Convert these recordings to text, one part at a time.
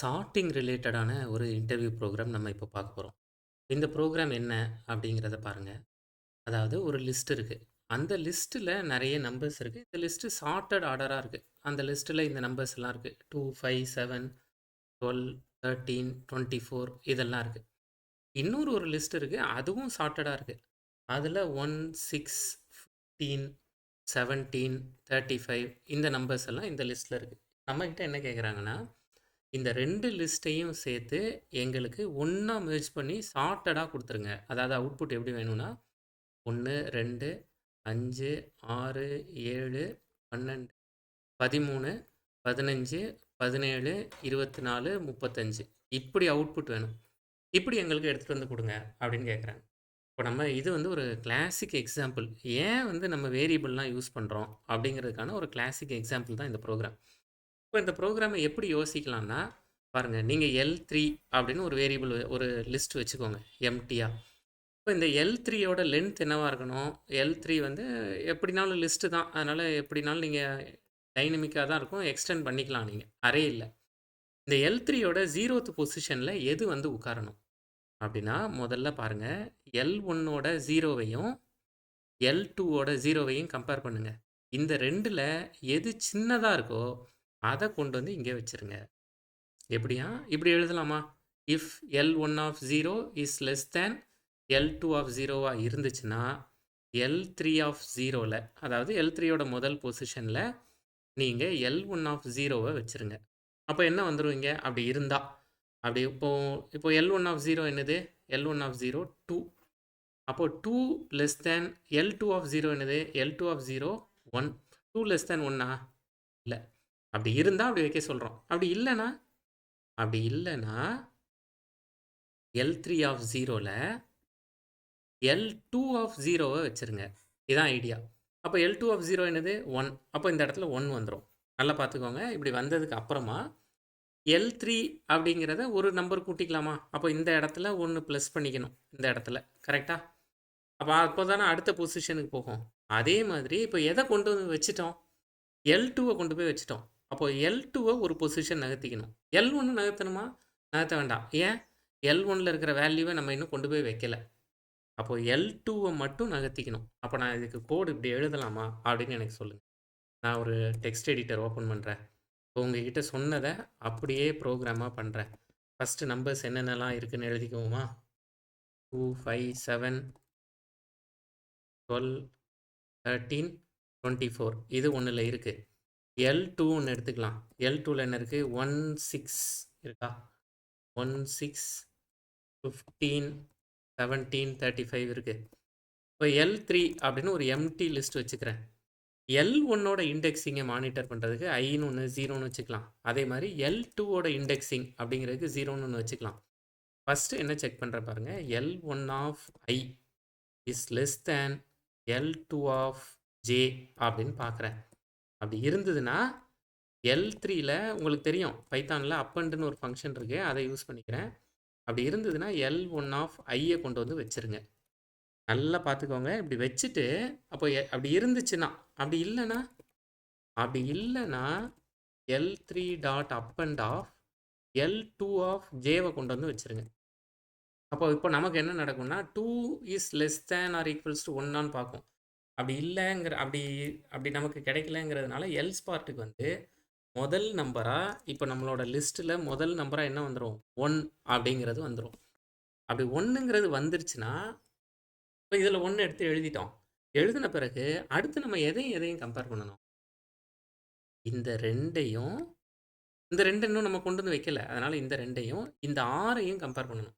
Sorting ரிலேட்டடான ஒரு interview program நம்ம இப்போ பார்க்க போகிறோம் இந்த ப்ரோக்ராம் என்ன அப்படிங்கிறத பாருங்கள் அதாவது ஒரு லிஸ்ட் இருக்குது அந்த லிஸ்ட்டில் நிறைய நம்பர்ஸ் இருக்குது இந்த லிஸ்ட்டு சார்ட்டட் ஆர்டராக இருக்குது அந்த லிஸ்ட்டில் இந்த நம்பர்ஸ் எல்லாம் இருக்குது two five seven twelve thirteen twenty four இதெல்லாம் இருக்குது இன்னொரு ஒரு லிஸ்ட் இருக்குது அதுவும் சார்ட்டடாக இருக்குது அதில் one six fifteen seventeen thirty five இந்த நம்பர்ஸ் எல்லாம் இந்த லிஸ்ட்டில் இருக்குது நம்மக்கிட்ட என்ன கேட்குறாங்கன்னா இந்த ரெண்டு லிஸ்ட்டையும் சேர்த்து எங்களுக்கு ஒன்றா மெர்ஜ் பண்ணி சார்ட்டடாக கொடுத்துருங்க. அதாவது அவுட்புட் எப்படி வேணும்னா ஒன்று ரெண்டு அஞ்சு ஆறு ஏழு பன்னெண்டு பதிமூணு பதினஞ்சு பதினேழு இருபத்தி நாலு முப்பத்தஞ்சு. இப்படி அவுட்புட் வேணும். இப்படி எங்களுக்கு எடுத்துகிட்டு வந்து கொடுங்க அப்படின்னு கேட்குறாங்க இப்போ நம்ம இது வந்து ஒரு கிளாசிக் எக்ஸாம்பிள் ஏன் வந்து நம்ம வேரியபிள்லாம் யூஸ் பண்ணுறோம் அப்படிங்கிறதுக்கான ஒரு கிளாசிக் எக்ஸாம்பிள் தான் இந்த ப்ரோக்ராம் இப்போ இந்த ப்ரோக்ராமை எப்படி யோசிக்கலாம்னா பாருங்கள் நீங்கள் எல் த்ரீ அப்படின்னு ஒரு வேரியபிள் ஒரு லிஸ்ட் வச்சுக்கோங்க எம்டியாக இப்போ இந்த எல் த்ரீயோட லென்த் என்னவாக இருக்கணும்? எல் த்ரீ வந்து எப்படினாலும் லிஸ்ட்டு தான். அதனால் எப்படினாலும் நீங்கள் டைனமிக்காக தான் இருக்கும். எக்ஸ்டெண்ட் பண்ணிக்கலாம் நீங்கள் அரே இல்லை. இந்த எல் த்ரீயோட ஜீரோத்து பொசிஷனில் எது வந்து உட்காரணும்? அப்படின்னா முதல்ல பாருங்கள் எல் ஒன்னோட ஜீரோவையும் எல் டூவோட ஜீரோவையும் கம்பேர் பண்ணுங்கள் இந்த ரெண்டில் எது சின்னதாக இருக்கோ அதை கொண்டு வந்து இங்கே வச்சுருங்க. எப்படியா? இப்படி எழுதலாமா? If L one of zero is less than L two of ஜீரோவாக இருந்துச்சுன்னா எல் த்ரீ ஆஃப் ஜீரோவில் அதாவது எல் த்ரீயோட முதல் பொசிஷனில் நீங்கள் எல் ஒன் ஆஃப் ஜீரோவை வச்சுருங்க. அப்போ என்ன வந்துடுவீங்க அப்படி இருந்தால் அப்படி இப்போ இப்போ எல் ஒன் ஆஃப் ஜீரோ என்னது? L one of zero two அப்போது two less than L two of zero என்னது? L two of zero one two less than ஒன்னா இல்லை. அப்படி இருந்தால் அப்படி வைக்க சொல்கிறோம் அப்படி இல்லைன்னா அப்படி இல்லைன்னா எல் த்ரீ ஆஃப் ஜீரோவில் எல் டூ ஆஃப் ஜீரோவை வச்சுருங்க. இதான் ஐடியா அப்போ எல் டூ ஆஃப் ஜீரோ என்னது? ஒன் அப்போ இந்த இடத்துல ஒன் வந்துடும் நல்லா பார்த்துக்கோங்க இப்படி வந்ததுக்கு அப்புறமா எல் த்ரீ அப்படிங்கிறத ஒரு நம்பர் கூட்டிக்கலாமா? அப்போ இந்த இடத்துல ஒன்று ப்ளஸ் பண்ணிக்கணும். இந்த இடத்துல. கரெக்டாக அப்போ அப்போ தானே அடுத்த பொசிஷனுக்கு போகும். அதே மாதிரி இப்போ எதை கொண்டு வந்து வச்சுட்டோம்? எல் டூவை கொண்டு போய் வச்சுட்டோம். அப்போ எல் டூவை ஒரு பொசிஷன் நகர்த்திக்கணும். எல் ஒன்று நகர்த்தணுமா? நகர்த்த வேண்டாம். ஏன்? எல் ஒனில் இருக்கிற வேல்யூவை நம்ம இன்னும் கொண்டு போய் வைக்கல. அப்போது எல் டூவை மட்டும் நகர்த்திக்கணும். அப்போ நான் இதுக்கு கோடு இப்படி எழுதலாமா? அப்படின்னு எனக்கு சொல்லுங்கள் நான் ஒரு டெக்ஸ்ட் எடிட்டர் ஓப்பன் பண்ணுறேன் இப்போ உங்ககிட்ட சொன்னதை அப்படியே ப்ரோக்ராமாக பண்ணுறேன் ஃபஸ்ட்டு நம்பர்ஸ் என்னென்னலாம் இருக்குதுன்னு எழுதிக்குவோமா? Two five seven twelve thirteen twenty four இது ஒன்றில் இருக்குது எல் டூ ஒன்று எடுத்துக்கலாம். எல் டூவில் என்ன இருக்குது ஒன் சிக்ஸ் இருக்கா? One six fifteen seventeen thirty five இருக்குது இப்போ எல் த்ரீ அப்படின்னு ஒரு எம்டி லிஸ்ட் வச்சுக்கிறேன். எல் ஒன்னோட இண்டெக்ஸிங்கை மானிட்டர் பண்ணுறதுக்கு ஐன்னு ஒன்று ஜீரோன்னு வச்சுக்கலாம். அதே மாதிரி எல் டூவோட இண்டெக்ஸிங் அப்படிங்கிறதுக்கு ஜீரோன்னு ஒன்று வச்சுக்கலாம். ஃபஸ்ட்டு என்ன செக் பண்ணுற பாருங்கள் L one of I is less than L two of J அப்படின்னு பார்க்குறேன் அப்படி இருந்ததுன்னா எல் த்ரீயில் உங்களுக்கு தெரியும் பைத்தானில் அப்பண்டுன்னு ஒரு ஃபங்க்ஷன் இருக்குது அதை யூஸ் பண்ணிக்கிறேன். அப்படி இருந்ததுன்னா எல் ஒன் ஆஃப் ஐயை கொண்டு வந்து வச்சுருங்க. நல்லா பார்த்துக்கோங்க. இப்படி வச்சுட்டு அப்போ எ- அப்படி இருந்துச்சுன்னா அப்படி இல்லைன்னா அப்படி இல்லைன்னா L three dot up and of L two of ஜேவை கொண்டு வந்து வச்சுருங்க. அப்போ இப்போ நமக்கு என்ன நடக்கும்னா two is less than or equals to ஒன்னான்னு பார்க்கும். அப்படி இல்லைங்கிற அப்படி அப்படி நமக்கு கிடைக்கலங்கிறதுனால எல்ஸ் பார்ட்டுக்கு வந்து முதல் நம்பராக இப்போ நம்மளோட லிஸ்ட்டில் முதல் நம்பராக என்ன வந்துடும் ஒன் அப்படிங்கிறது வந்துடும் அப்படி ஒன்றுங்கிறது வந்துருச்சுன்னா இப்போ இதில் ஒன்று எடுத்து எழுதிட்டோம். எழுதின பிறகு அடுத்து நம்ம எதையும் எதையும் கம்பேர் பண்ணணும்? இந்த ரெண்டையும் இந்த ரெண்டு இன்னும் நம்ம கொண்டு வந்து வைக்கல. அதனால் இந்த ரெண்டையும் இந்த ஆறையும் கம்பேர் பண்ணணும்.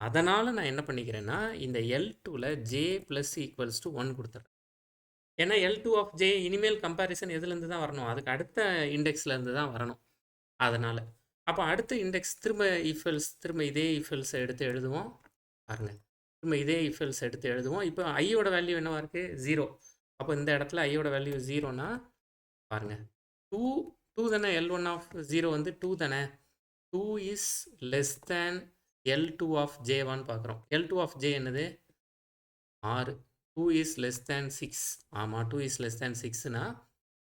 அதனால் நான் என்ன பண்ணிக்கிறேன்னா இந்த எல் டூவில் J plus equals to one கொடுத்துட்றேன் ஏன்னா எல் டூ ஆஃப் ஜே இனிமேல் கம்பேரிசன் எதுலேருந்து தான் வரணும்? அதுக்கு அடுத்த இண்டெக்ஸ்லேருந்து தான் வரணும். அதனால். அப்போ அடுத்த இண்டெக்ஸ் திரும்ப இஃபெல்ஸ் திரும்ப இதே இஃபெல்ஸ் எடுத்து எழுதுவோம். பாருங்கள் திரும்ப இதே இஃபெல்ஸ் எடுத்து எழுதுவோம். இப்போ ஐயோட வேல்யூ என்னவா இருக்குது ஜீரோ அப்போ இந்த இடத்துல ஐயோட வேல்யூ ஜீரோனா பாருங்கள் டூ டூ தானே? எல் ஒன் ஆஃப் ஜீரோ வந்து டூ தானே? Two is less than L two of ஜேவான்னு பார்க்குறோம் எல் டூ ஆஃப் ஜே என்னது? ஆறு. Two is less than six ஆமாம் டூ இஸ் லெஸ் தேன் சிக்ஸ்னா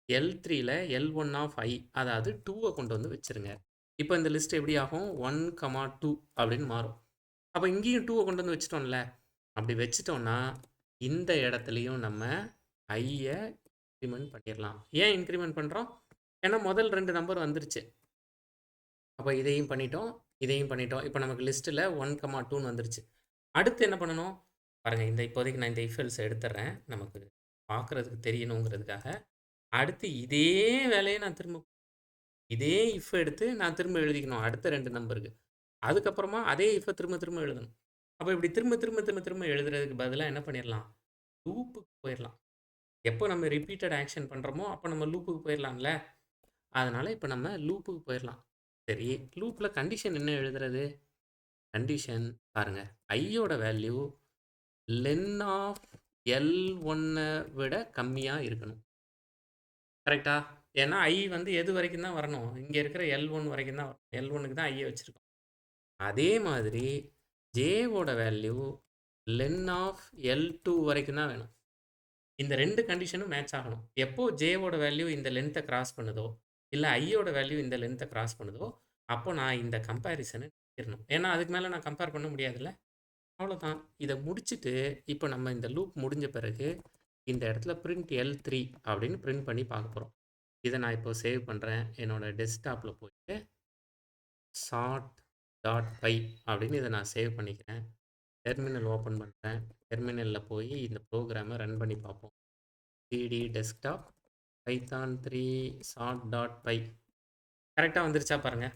எல் த்ரீல எல் ஒன் ஆஃப் ஐ அதாவது டூவை கொண்டு வந்து வச்சுருங்க. இப்போ இந்த லிஸ்ட் எப்படி ஆகும்? ஒன் கமா டூ அப்படின்னு மாறும். அப்போ இங்கேயும் டூவை கொண்டு வந்து வச்சிட்டோம்ல. அப்படி வச்சிட்டோம்னா இந்த இடத்துலையும் நம்ம ஐயை இன்க்ரிமெண்ட் பண்ணிடலாம். ஏன் இன்க்ரிமெண்ட் பண்ணுறோம் ஏன்னா முதல் ரெண்டு நம்பர் வந்துருச்சு. அப்போ இதையும் பண்ணிட்டோம் இதையும் பண்ணிட்டோம். இப்போ நமக்கு லிஸ்ட்டில் ஒன் கமா டூன்னு வந்துருச்சு. அடுத்து என்ன பண்ணணும்? பாருங்கள் இந்த இப்போதைக்கு நான் இந்த இஃபெல்ஸ் எடுத்துட்றேன் நமக்கு பார்க்குறதுக்கு தெரியணுங்கிறதுக்காக. அடுத்து இதே வேலையை நான் திரும்ப இதே இஃப் எடுத்து நான் திரும்ப எழுதிக்கணும். அடுத்த ரெண்டு நம்பருக்கு அதுக்கப்புறமா அதே இஃபை திரும்ப திரும்ப எழுதணும். அப்போ இப்படி திரும்ப திரும்ப திரும்ப திரும்ப எழுதுறதுக்கு பதிலாக என்ன பண்ணிடலாம் லூப்புக்கு போயிடலாம் எப்போ நம்ம ரிப்பீட்டட் ஆக்ஷன் பண்ணுறோமோ அப்போ நம்ம லூப்புக்கு போயிடலாம்ல அதனால் இப்போ நம்ம லூப்புக்கு போயிடலாம் சரி லூப்பில் கண்டிஷன் என்ன எழுதுறது? கண்டிஷன் பாருங்கள் ஐயோட வேல்யூ லென் ஆஃப் எல் ஒன்னை விட கம்மியாக இருக்கணும். கரெக்டா ஏன்னா ஐ வந்து எது வரைக்கும் தான் வரணும்? இங்கே இருக்கிற எல் ஒன் வரைக்கும் தான் வரணும். எல் ஒன்னுக்கு தான் ஐயை வச்சுருக்கோம். அதே மாதிரி ஜேவோட value len of L two வரைக்கும் தான் வேணும். இந்த ரெண்டு கண்டிஷனும் மேட்ச் ஆகணும். எப்போ ஜேவோட வேல்யூ இந்த லென்த்தை கிராஸ் பண்ணுதோ இல்லை ஐயோட வேல்யூ இந்த லென்த்தை கிராஸ் பண்ணுதோ அப்போ நான் இந்த கம்பேரிசனை இருக்கணும் ஏன்னா அதுக்கு மேலே நான் கம்பேர் பண்ண முடியாதுல்ல? அவ்வளோதான் இதை முடிச்சுட்டு இப்போ நம்ம இந்த லூப் முடிஞ்ச பிறகு இந்த இடத்துல பிரிண்ட் எல் த்ரீ அப்படின்னு பிரிண்ட் பண்ணி பார்க்க போகிறோம் இதை நான் இப்போ சேவ் பண்ணுறேன் என்னோடய டெஸ்க்டாப்பில் போயிட்டு ஷார்ட் டாட் பை அப்படின்னு இதை நான் சேவ் பண்ணிக்கிறேன். டெர்மினல் ஓப்பன் பண்ணுறேன் டெர்மினலில் போய் இந்த ப்ரோக்ராமை ரன் பண்ணி பார்ப்போம். CD desktop Python three short dot py கரெக்டாக வந்துருச்சா பாருங்கள்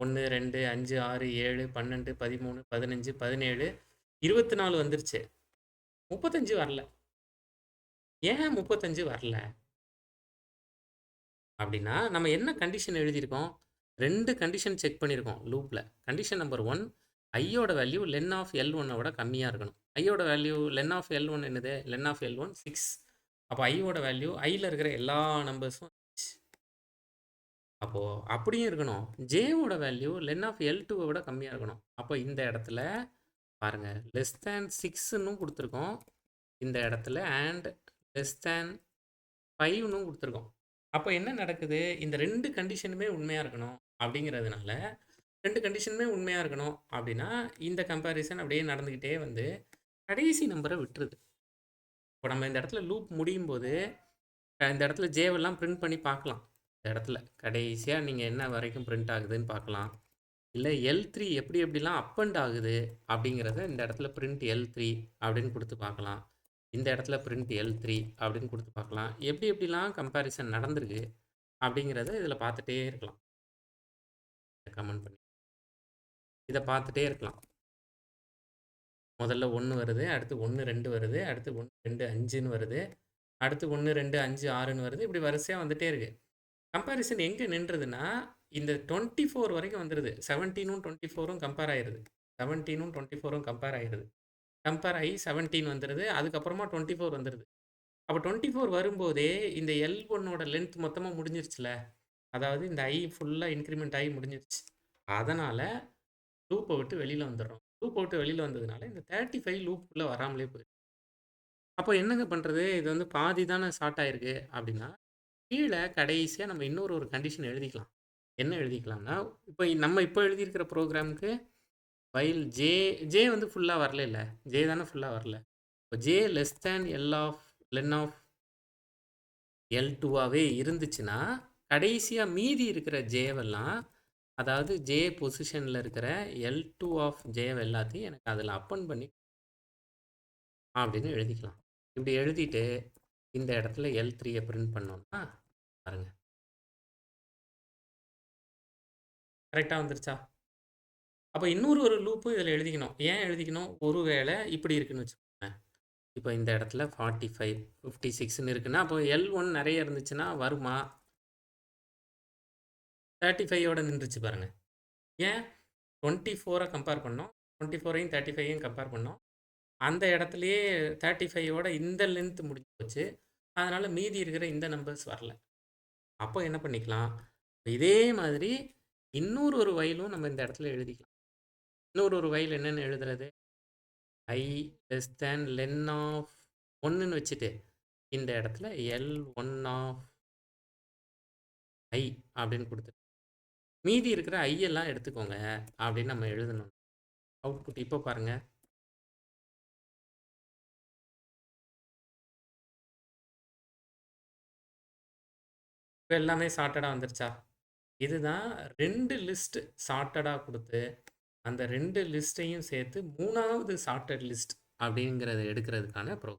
ஒன்று ரெண்டு அஞ்சு ஆறு ஏழு பன்னெண்டு பதிமூணு பதினஞ்சு பதினேழு இருபத்தி நாலு வந்துருச்சு. முப்பத்தஞ்சு வரல. ஏன் முப்பத்தஞ்சு வரல? அப்படின்னா நம்ம என்ன கண்டிஷன் எழுதியிருக்கோம்? ரெண்டு கண்டிஷன் செக் பண்ணியிருக்கோம் லூப்பில் கண்டிஷன் நம்பர் ஒன் ஐயோட வேல்யூ லென் ஆஃப் எல் ஒன்னோட கம்மியாக இருக்கணும். ஐயோட value len of L one என்னது? Len of L one six அப்போ ஐயோட வேல்யூ ஐயில் இருக்கிற எல்லா நம்பர்ஸும் அப்போது அப்படியும் இருக்கணும். ஜேவோட வேல்யூ லென் ஆஃப் எல் டூவை விட கம்மியாக இருக்கணும். அப்போ இந்த இடத்துல பாருங்கள் லெஸ் தேன் சிக்ஸுன்னு கொடுத்துருக்கோம். இந்த இடத்துல அண்ட் லெஸ் தேன் ஃபைவ்னும் கொடுத்துருக்கோம். அப்போ என்ன நடக்குது? இந்த ரெண்டு கண்டிஷனுமே உண்மையாக இருக்கணும் அப்படிங்கிறதுனால ரெண்டு கண்டிஷனுமே உண்மையாக இருக்கணும் அப்படின்னா இந்த கம்பேரிசன் அப்படியே நடந்துக்கிட்டே வந்து கடைசி நம்பரை விட்டுருது. இப்போ நம்ம இந்த இடத்துல லூப் முடியும் போது இந்த இடத்துல ஜேவெல்லாம் பிரிண்ட் பண்ணி பார்க்கலாம். இந்த இடத்துல கடைசியாக நீங்கள் என்ன வரைக்கும் பிரிண்ட் ஆகுதுன்னு பார்க்கலாம். இல்லை எல் த்ரீ எப்படி எப்படிலாம் அப் அண்ட் ஆகுது அப்படிங்கிறத இந்த இடத்துல பிரிண்ட் எல் த்ரீ அப்படின்னு கொடுத்து பார்க்கலாம். இந்த இடத்துல பிரிண்ட் எல் த்ரீ அப்படின்னு கொடுத்து பார்க்கலாம். எப்படி எப்படிலாம் கம்பேரிசன் நடந்திருக்கு அப்படிங்கிறத இதில் பார்த்துட்டே இருக்கலாம். கமெண்ட் பண்ணி. இதை பார்த்துட்டே இருக்கலாம். முதல்ல ஒன்று வருது அடுத்து ஒன்று ரெண்டு வருது அடுத்து ஒன்று ரெண்டு அஞ்சுன்னு வருது அடுத்து ஒன்று ரெண்டு அஞ்சு ஆறுன்னு வருது இப்படி வரிசையாக வந்துகிட்டே இருக்குது கம்பேரிசன் எங்கே நின்றுதுன்னா இந்த டுவெண்ட்டி ஃபோர் வரைக்கும் வந்துடுது செவன்டீனும் டுவெண்ட்டி ஃபோரும் கம்பேர் ஆயிடுது செவன்டீனும் டுவெண்ட்டி ஃபோரும் கம்பேர் ஆயிடுது கம்பேர் ஆகி செவன்டீன் வந்துடுது அதுக்கப்புறமா டுவெண்ட்டி ஃபோர் வந்துடுது அப்போ டுவெண்ட்டி ஃபோர் வரும்போதே இந்த எல் ஒன்னோட லென்த் மொத்தமாக முடிஞ்சிருச்சுல? அதாவது இந்த ஐ ஃபுல்லாக இன்க்ரிமெண்ட் ஆகி முடிஞ்சிருச்சு. அதனால் லூப்பை விட்டு வெளியில் வந்துடுறோம் லூப்பை விட்டு வெளியில் வந்ததுனால இந்த தேர்ட்டி ஃபைவ் லூப்புக்குள்ளே வராமலே போயிடும் அப்போ என்னங்க பண்ணுறது இது வந்து பாதி தானே ஷார்ட் ஆயிருக்கு. அப்படின்னா கீழே கடைசியாக நம்ம இன்னொரு ஒரு கண்டிஷன் எழுதிக்கலாம். என்ன எழுதிக்கலாம்னா இப்போ நம்ம இப்போ எழுதியிருக்கிற ப்ரோக்ராமுக்கு வைல் ஜே ஜே வந்து ஃபுல்லாக வரல இல்லை? ஜே தானே ஃபுல்லாக வரல? இப்போ J less than L of len of L டூவாகவே இருந்துச்சுன்னா கடைசியாக மீதி இருக்கிற ஜேவெல்லாம் அதாவது ஜே பொசிஷனில் இருக்கிற எல் டூ ஆஃப் ஜேவ் எல்லாத்தையும் எனக்கு அதில் அப்பன் பண்ணி அப்படின்னு எழுதிக்கலாம். இப்படி எழுதிட்டு இந்த இடத்துல எல் த்ரீயை பிரிண்ட் பண்ணோம்னா பாருங்கள் கரெக்டாக வந்துருச்சா? அப்போ இன்னொரு ஒரு லூப்பு இதில் எழுதிக்கணும். ஏன் எழுதிக்கணும்? ஒரு வேளை இப்படி இருக்குன்னு வச்சுக்கோங்க இப்போ இந்த இடத்துல ஃபார்ட்டி ஃபைவ் ஃபிஃப்டி சிக்ஸ்னு இருக்குன்னா அப்போ எல் ஒன் நிறைய இருந்துச்சுன்னா வருமா? தேர்ட்டி ஃபைவோட நின்றுச்சு பாருங்கள் ஏன்? டுவெண்ட்டி ஃபோரை கம்பேர் பண்ணோம். டுவெண்ட்டி ஃபோரையும் தேர்ட்டி ஃபைவையும் கம்பேர் பண்ணோம். அந்த இடத்துலையே தேர்ட்டி ஃபைவோட இந்த லென்த் முடிஞ்சு போச்சு. அதனால் மீதி இருக்கிற இந்த நம்பர்ஸ் வரல. அப்போ என்ன பண்ணிக்கலாம்? இதே மாதிரி இன்னொரு ஒரு வயலும் நம்ம இந்த இடத்துல எழுதிக்கலாம் இன்னொரு ஒரு வயல் என்னென்னு எழுதுறது I less than len of ஒன்றுன்னு வச்சுட்டு இந்த இடத்துல எல் ஒன் ஆஃப் ஐ அப்படின்னு கொடுத்து மீதி இருக்கிற ஐயெல்லாம் எடுத்துக்கோங்க அப்படின்னு நம்ம எழுதணும். அவுட்புட் இப்போ பாருங்க. இப்போ எல்லாமே சார்ட்டடாக வந்துருச்சா? இதுதான் ரெண்டு லிஸ்ட் சார்ட்டடாக கொடுத்து அந்த ரெண்டு லிஸ்ட்டையும் சேர்த்து மூணாவது சார்ட்டட் லிஸ்ட் அப்படிங்கிறத எடுக்கிறதுக்கான ப்ரோ